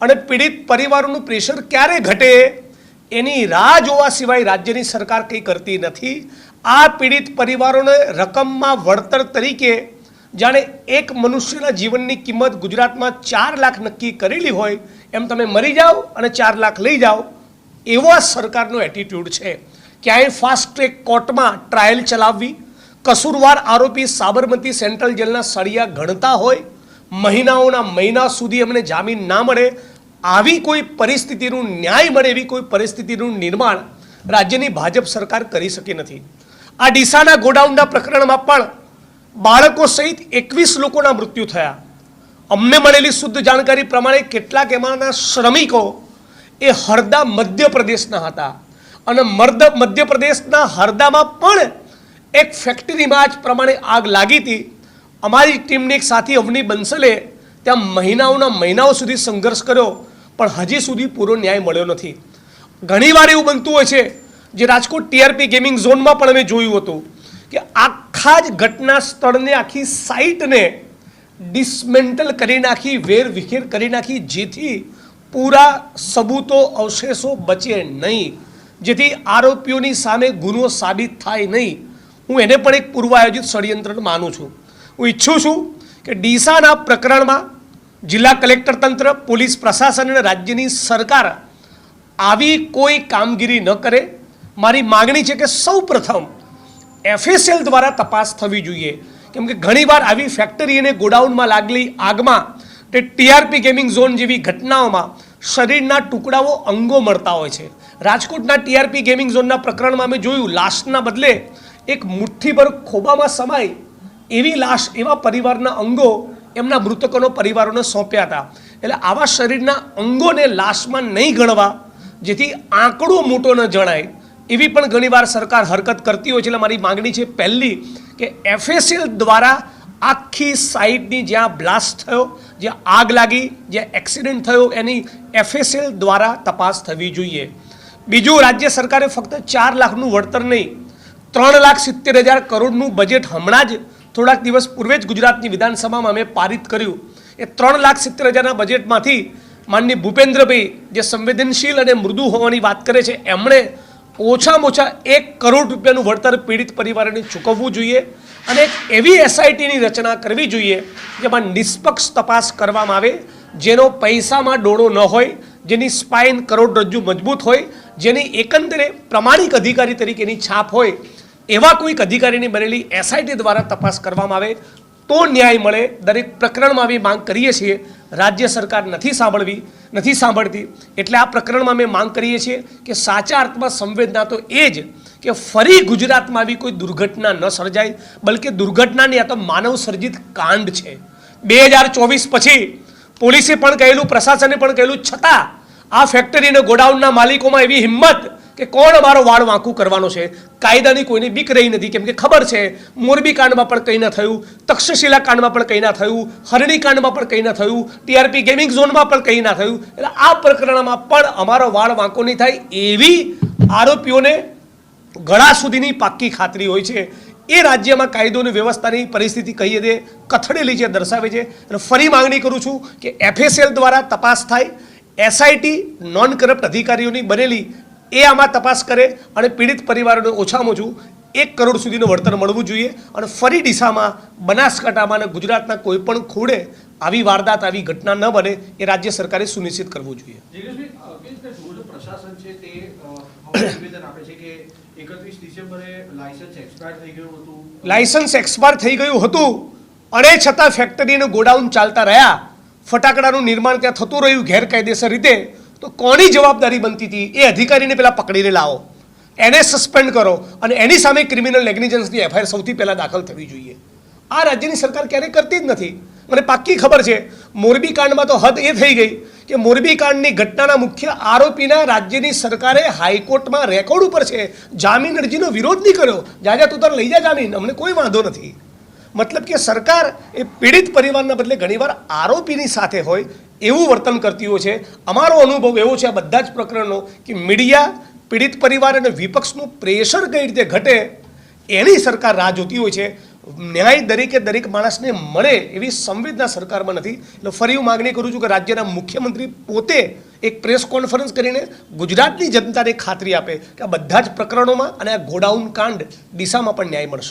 અને પીડિત પરિવારોનું પ્રેશર ક્યારે ઘટે, એની રાહ જોવા સિવાય રાજ્યની સરકાર કંઈ કરતી નથી. આ પીડિત પરિવારોને રકમમાં વળતર તરીકે, જાણે એક મનુષ્યના જીવનની કિંમત ગુજરાતમાં ચાર લાખ નક્કી કરેલી હોય, એમ તમે મરી જાઓ અને ચાર લાખ લઈ જાઓ, એવો આ સરકારનો એટીટ્યૂડ છે. ક્યાંય ફાસ્ટ ટ્રેક કોર્ટમાં ટ્રાયલ ચલાવવી, કસૂરવાર આરોપી સાબરમતી સેન્ટ્રલ જેલના સળિયા ગણતા હોય મહિનાઓના મહિના સુધી અમને જામીન ના મળે, આવી કોઈ પરિસ્થિતિનું ન્યાય મળે એવી કોઈ પરિસ્થિતિનું નિર્માણ રાજ્યની ભાજપ સરકાર કરી શકી નથી. આ ડીસાના ગોડાઉનના પ્રકરણમાં પણ બાળકો સહિત એકવીસ લોકોના મૃત્યુ થયા. અમને મળેલી શુદ્ધ જાણકારી પ્રમાણે કેટલાક એમાંના શ્રમિકો એ હરદા મધ્યપ્રદેશના હતા અને મર્દ મધ્યપ્રદેશના હરદામાં પણ એક ફેક્ટરીમાં જ પ્રમાણે આગ લાગી હતી. અમારી ટીમની એક સાથી અવની બંસલે ત્યાં મહિનાઓના મહિનાઓ સુધી સંઘર્ષ કર્યો, પણ હજી સુધી પૂરો ન્યાય મળ્યો નથી. ઘણીવાર એવું બનતું હોય છે, જે રાજકોટ ટીઆરપી ગેમિંગ ઝોનમાં પણ અમે જોયું હતું, કે આખા જ ઘટના સ્થળને, આખી સાઇટને ડિસમેન્ટલ કરી નાખી, વેર વિખેર કરી નાખી, જેથી પૂરા સબૂતો, અવશેષો બચે નહીં. જેથી આરોપીઓની સામે ગુનો સાબિત થાય નહીં. હું એને પણ એક પૂર્વ આયોજિત ષડયંત્ર માનું છું. હું ઈચ્છું છું કે ડીસાના પ્રકરણમાં જિલ્લા કલેક્ટર તંત્ર, પોલીસ પ્રશાસન અને રાજ્યની સરકાર આવી કોઈ કામગીરી ન કરે. મારી માગણી છે કે સૌ પ્રથમ એફએસએલ દ્વારા તપાસ થવી જોઈએ. કેમ કે ઘણીવાર આવી ફેક્ટરી અને ગોડાઉનમાં લાગેલી આગમાં તે ટીઆરપી ગેમિંગ ઝોન જેવી ઘટનાઓમાં શરીરના ટુકડાઓ અંગો મળતા હોય છે. રાજકોટના ટીઆરપી ગેમિંગ ઝોનના પ્રકરણમાં અમે જોયું લાસ્ટના બદલે એક મુઠ્ઠીભર ખોબામાં સમાય એવી લાશ, એવા પરિવારના અંગો એમના મૃતકોનો પરિવારોને સોંપ્યા હતા. એટલે આવા શરીરના અંગોને લાશમાં નહીં ગણવા, જેથી આંકડો મોટો ન જણાય, એવી પણ ઘણીવાર સરકાર હરકત કરતી હોય છે. એટલે મારી માંગણી છે પહેલી કે એફએસએલ દ્વારા આખી સાઇટની જ્યાં બ્લાસ્ટ થયો, જ્યાં આગ લાગી, જ્યાં એક્સિડન્ટ થયો, એની એફએસએલ દ્વારા તપાસ થવી જોઈએ. બીજું, રાજ્ય સરકારે ફક્ત ચાર લાખનું વળતર નહીં, ત્રણ લાખ સિત્તેર હજાર કરોડનું બજેટ હમણાં જ થોડાક દિવસ પૂર્વે જ ગુજરાતની વિધાનસભામાં અમે પારિત કર્યું. એ ત્રણ લાખ સિત્તેર હજારના બજેટમાંથી માનની ભૂપેન્દ્રભાઈ જે સંવેદનશીલ અને મૃદુ હોવાની વાત કરે છે, એમણે ઓછામાં ઓછા એક કરોડ રૂપિયાનું વળતર પીડિત પરિવારોને ચૂકવવું જોઈએ અને એક એવી એસઆઈટીની રચના કરવી જોઈએ જેમાં નિષ્પક્ષ તપાસ કરવામાં આવે, જેનો પૈસામાં ડોળો ન હોય, જેની સ્પાઇન કરોડરજ્જુ મજબૂત હોય, જેની એકંદરે પ્રમાણિક અધિકારી તરીકેની છાપ હોય એવા કોઈક અધિકારીની બનેલી એસઆઈટી દ્વારા તપાસ કરવામાં આવે તો ન્યાય મળે. દરેક પ્રકરણમાં અમે માંગ કરીએ છીએ. રાજ્ય સરકાર નથી સાંભળવી, નથી સાંભળતી. એટલે આ પ્રકરણમાં અમે માંગ કરીએ છીએ કે સાચા અર્થમાં સંવેદના તો એ જ કે ફરી ગુજરાતમાં આવી કોઈ દુર્ઘટના ન સર્જાય, બલકે દુર્ઘટનાની આ તો માનવ સર્જિત કાંડ છે. બે હજાર ચોવીસ પછી પોલીસે પણ કહેલું, પ્રશાસને પણ કહેલું, છતાં આ ફેક્ટરીને ગોડાઉનના માલિકોમાં એવી હિંમત કે કોણ અમારો વાળ વાંકું કરવાનો છે? કાયદાની કોઈની બીક રહી નથી. કેમ કે ખબર છે, મોરબી કાંડમાં પણ કંઈ ન થયું, તક્ષશિલા કાંડમાં પણ કંઈ ના થયું, હરણી કાંડમાં પણ કંઈ ના થયું ટીઆરપી ગેમિંગ ઝોનમાં પણ કંઈ ના થયું. એટલે આ પ્રકરણમાં પણ અમારો વાળ વાંકો નહીં થાય એવી આરોપીઓને ગળા સુધીની પાક્કી ખાતરી હોય છે. એ રાજ્યમાં કાયદો અને વ્યવસ્થાની પરિસ્થિતિ કહીએ તે કથળેલી છે દર્શાવે છે. અને ફરી માંગણી કરું છું કે એફએસએલ દ્વારા તપાસ થાય. એસઆઈટી નોન કરપ્ટ અધિકારીઓની બનેલી એ આમાં તપાસ કરે અને પીડિત પરિવારોને ઓછામાં ઓછું એક કરોડ સુધીનું વળતર મળવું જોઈએ અને ફરી ડીસામાં બનાસકાંઠામાં અને ગુજરાતના કોઈ પણ ખૂણે આવી વારદાત આવી ઘટના ન બને એ રાજ્ય સરકારે સુનિશ્ચિત કરવું જોઈએ. પ્રશાસન છે તે નિવેદન આપે છે કે એકત્રીસ ડિસેમ્બરે લાયસન્સ એક્સપાયર થઈ ગયું હતું? લાયસન્સ એક્સપાયર થઈ ગયું હતું અને છતાં ફેક્ટરી ગોડાઉન ચાલતા રહ્યા. ફટાકડાનું નિર્માણ ત્યાં થતું રહ્યું ગેરકાયદેસર રીતે. તો કોની જવાબદારી બનતી હતી? એ અધિકારીને પહેલાં પકડીને લાવો. એને સસ્પેન્ડ કરો અને એની સામે ક્રિમિનલ નેગ્લિજન્સની એફઆઈઆર સૌથી પહેલાં દાખલ થવી જોઈએ. આ રાજ્યની સરકાર ક્યારેય કરતી જ નથી. મને પાક્કી ખબર છે, મોરબી કાંડમાં તો હદ એ થઈ ગઈ કે મોરબી કાંડની ઘટનાના મુખ્ય આરોપીના રાજ્યની સરકારે હાઈકોર્ટમાં રેકોર્ડ ઉપર છે, જામીન અરજીનો વિરોધ નહીં કર્યો. જાજા તું તાર લઈ જા જામીન. અમને કોઈ વાંધો નથી. મતલબ કે સરકાર એ પીડિત પરિવારના બદલે ઘણીવાર આરોપીની સાથે હોય એવું વર્તન કરતી હોય છે. અમારો અનુભવ એવો છે આ બધા જ પ્રકરણનો કે મીડિયા પીડિત પરિવાર અને વિપક્ષનું પ્રેશર કઈ રીતે ઘટે એની સરકાર રાહ જોતી હોય છે. ન્યાય દરેકે દરેક માણસને મળે એવી સંવેદના સરકારમાં નથી. એટલે ફરી હું માગણી કરું છું કે રાજ્યના મુખ્યમંત્રી પોતે એક પ્રેસ કોન્ફરન્સ કરીને ગુજરાતની જનતાને ખાતરી આપે કે આ બધા જ પ્રકરણોમાં અને આ ગોડાઉન કાંડ દિશામાં પણ ન્યાય મળશે.